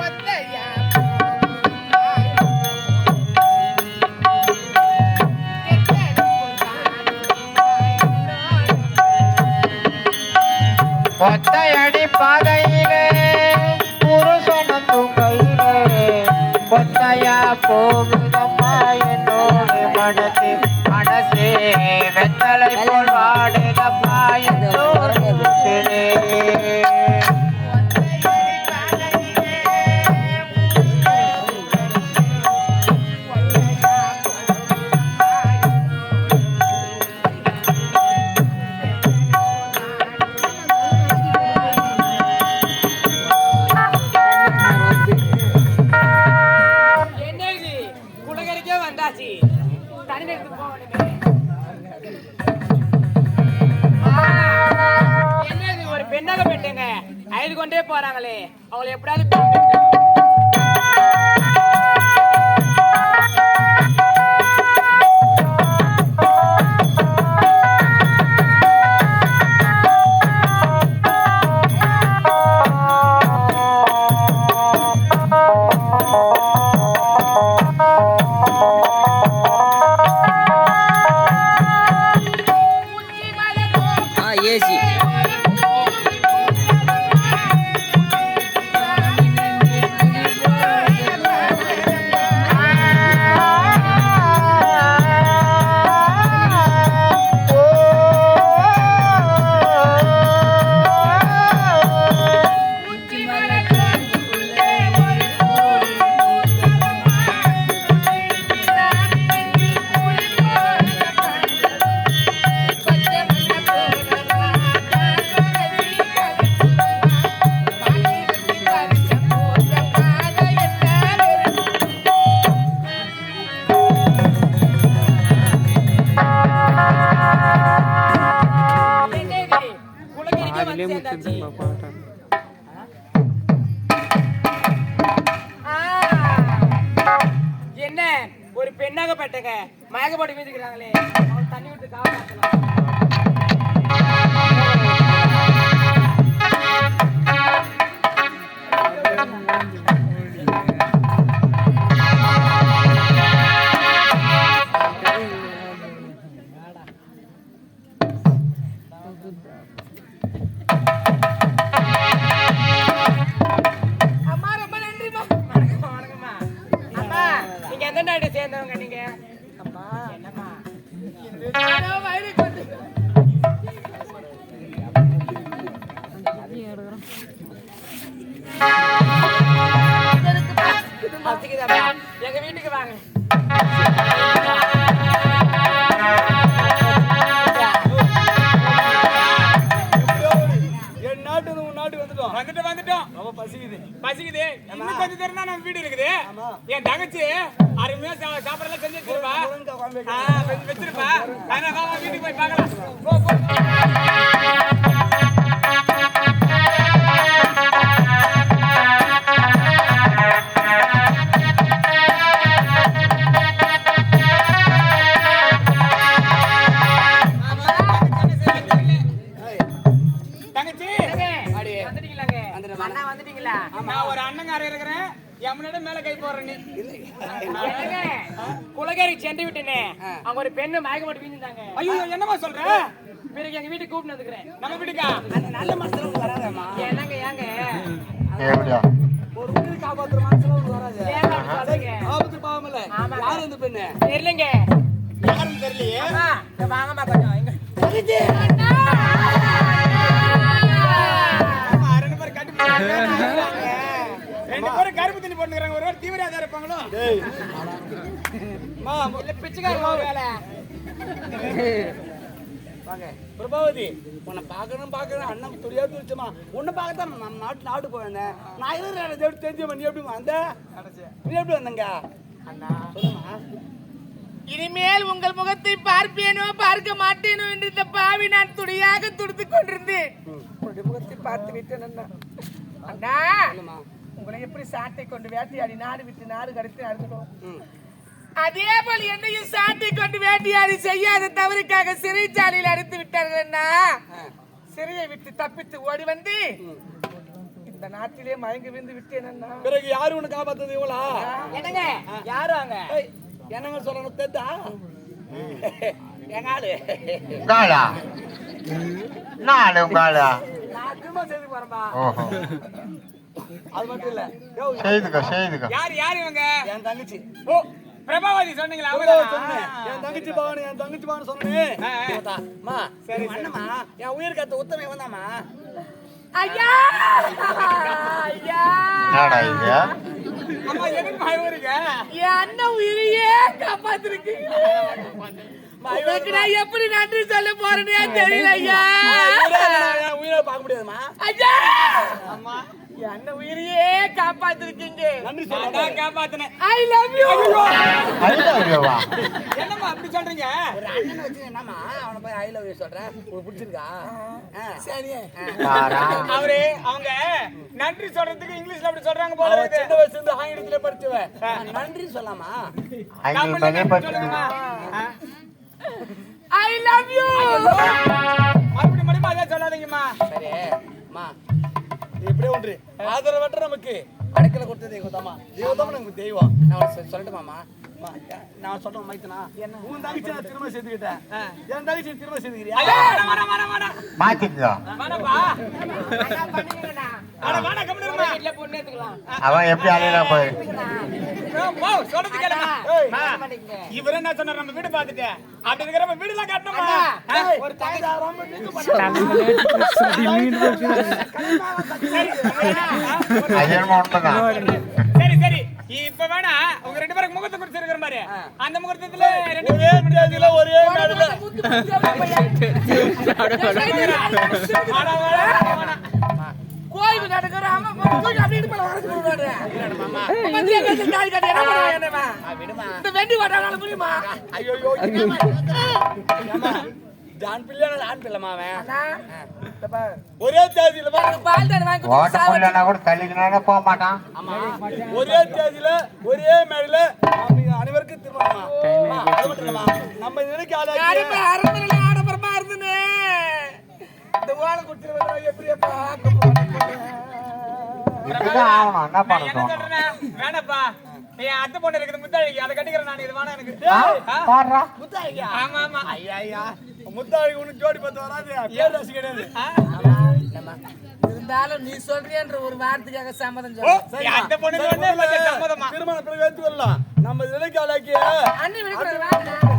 ஒத்தையா ஒத்தையடி பாதையிலே புருஷனும் கையிலே ஒத்தையா போகுதம்மா கொண்டே போறாங்களே. அவங்களை எப்படியாவது வந்து சேர்ந்தாச்சு ஆ, என்ன? ஒரு பெண்ணாக பட்டங்க மயக்கப்பட்டு வீட்டுக்கிறாங்களே அவங்க தண்ணி விட்டு காப்பாற்றலாம் எங்க வீட்டுக்கு வாங்க என் நாட்டு உன் நாட்டுக்கு வந்துட்டோம். வந்துட்டு வந்துட்டோம். ரொம்ப பசிக்குது. பசிக்குது. இன்னும் கொஞ்சம் தூரம் தான் நம்ம வீடு இருக்குது. என் தங்கச்சி அருமையா சா- சாப்பாடெல்லாம் செஞ்சு வச்சிருப்பா. வச்சிருப்பா. அதனால வீட்டுக்கு போய் பார்க்கலாம். அண்ணா வந்துட்டீங்களா? நான் ஒரு அண்ணங்கார இருக்கிறேன். என் முன்னாடி மேல கை போடுற நீ. என்னங்க குலகரி சென்று விட்டேனே. அவங்க ஒரு பெண்ணு மயக்கப்பட்டு வீழ்ந்தாங்க ஐயோ என்னமா சொல்ற? பிறகு எங்க வீட்டுக்கு கூப்பிட்டு வந்துக்கிறேன். நம்ம வீட்டுக்கா? நல்ல மனசுல வராதம்மா. என்னங்க ஏங்க? ஒரு உயிர் காப்பாத்துற மனசுல வராது. ஆபத்து பாவம் இல்ல. யாரு இந்த பெண்ணு? தெரியலங்க. யாரும் தெரியலையே. வாங்கம்மா கொஞ்சம். ரெண்டு பேரும் கருப்பு தண்ணி போட்டுக்கிறாங்க ஒரு வேளை தீவிரவாதியா இருப்பாங்களோ? மா இல்ல பிச்சைக்காரங்க ஒரு வேலை வாங்க. பிரபாவதி உன்னை பார்க்கணும் பார்க்கணும். அண்ணன் துடியா துடிச்சமா உன்னை பார்க்கத்தான் நம்ம நாட்டு நாட்டு போயிருந்தேன் நான் இருக்கிற இடத்தை எப்படி தெரிஞ்சவன் நீ எப்படி வந்த? நீ எப்படி வந்தங்க? அண்ணா சொல்லுமா இனிமேல் உங்கள் முகத்தை பார்ப்பேனோ பார்க்க மாட்டேனோ என்று இந்த பாவி நான் துடியாக துடித்துக் கொண்டிருந்தேன். முகத்தை பார்த்து விட்டேன் அண்ணா. அண்ணா உங்களை எப்படி சாட்டை கொண்டு வேட்டையாடி நாடு விட்டு நாடு கடத்தி அறுக்கணும் ம். அதே போல் என்னையும் சாட்டை கொண்டு வேட்டையாடி செய்யாத தவறுக்காக சிறைச்சாலையில் அடைத்து விட்டார்கள் அண்ணா. ஆ. சிறையை விட்டு தப்பித்து ஓடி வந்து இந்த நாட்டிலே மயங்கி விழுந்து விட்டேன் அண்ணா. பிறகு யாரு உன்னை காப்பாத்தது இவளா? என்னங்க? யாரு அங்க என்னங்க சொல்லணும் தெரிந்தா எங்க ஆளு. உங்காளா? நாலு உங்காளா? செய்து போறேன்பா ஓஹோ. அது மட்டும் இல்ல. செய்துக்க செய்துக்க யார் யார் இவங்க? என் தங்கச்சி. ஓ பிரபாவதி சொன்னீங்களா? அவங்க சொன்னேன். என் தங்கச்சி பவன் என் தங்கச்சி பவன் சொன்னேன். சரி அண்ணம்மா. என் உயிர் காத்த உத்தமை வந்தாமா ஐயா! ஐயா! என்னடா இது? அம்மா எதுக்கு பயமுறீங்க என் அண்ணன் உயிரையே காப்பாத்திருக்கீங்க. உங்களுக்கு நான் எப்படி நன்றி சொல்ல போறேனே தெரியல ஐயா உயிரை பார்க்க முடியாதுமா ஐயா! என் அண்ணன் உயிரையே காப்பாத்திருக்கீங்க. நன்றி நான் சொல்ல தான் காப்பாத்தினேன். ஐ லவ் யூ என்னம்மா அப்படி சொல்றீங்க? ஒரு அண்ணனை வச்சு என்னம்மா? அவனை போய் ஐ லவ் யூ சொல்றேன் உனக்கு பிடிச்சிருக்கா? சரி அவரு அவங்க நன்றி சொல்றதுக்கு இங்கிலீஷ்ல அப்படி சொல்றாங்க போல சின்ன வயசுல இருந்து ஆங்கிலத்துல படிச்சவன். நன்றி சொல்லாமா? சொல்லுங்கம்மா. ஐ லவ் யூ மறுபடியும் மறுபடியும் அதே சொல்லாதீங்கம்மா. சரி அம்மா. இப்படியே ஒன்று ஆதரவற்ற நமக்கு. அடைக்கல கொடுத்த தெய்வம் தாமா? தெய்வம் தான் நமக்கு தெய்வம். நான் உனக்கு சொல்~ சொல்லட்டுமாம்மா? அம்மா, நான் சொல்றேன் மைத்தனா? உன் தங்கச்சி நான் திரும்ப சேர்த்துக்கிட்டேன் என் தங்கச்சி திரும்ப சேர்த்துக்கிறியா அவன் எப்படி அலையில போய்? இவரு என்ன சொன்னார்? நம்ம வீடு பார்த்துட்டு. அப்படி இருக்கிறப்ப வீடு எல்லாம் கட்டணுமா? சரி சரி இப்ப வேணா உங்க ரெண்டு பேருக்கு முகத்தை குறிச்சு இருக்கிற மாதிரி. அந்த முகூர்த்தத்துல ரெண்டு ஒரே தேதியில ஒரே நாடுல வெண்டி வாட்டால ஆண் பிள்ளைமா அவன். ஒரே தேதியில கூட போக மாட்டான் ஒரே தேதியில ஒரே மேடையில நம்ம அனைவருக்கும் திருமணமா நம்ம நினைக்க ஆடம்பரமா இருந்துன்னு. இந்த ஓலை வந்தா எப்படி? இப்படிதான் ஆகணும். என்ன பண்ண தோணும் வேணப்பா. என் அத்தை பொண்ணு இருக்குது முத்தாழிக்கு அதை கட்டிக்கிறேன் நான். இது வேணாம் எனக்கு. முத்தாய்க்கா ஆமா ஆமா. ஐயா ஐயா முத்தாய்க்கு ஒண்ணு ஜோடி பத்து வராது. ராசி கிடையாது. இருந்தாலும் நீ சொல்றியன்ற ஒரு வார்த்தைக்காக சம்மதம் சொல்ல சம்மதமா? திருமணம் பிறகு எடுத்து வரலாம் நம்ம நினைக்க ஆளாக்கி அண்ணி விடுக்கிறது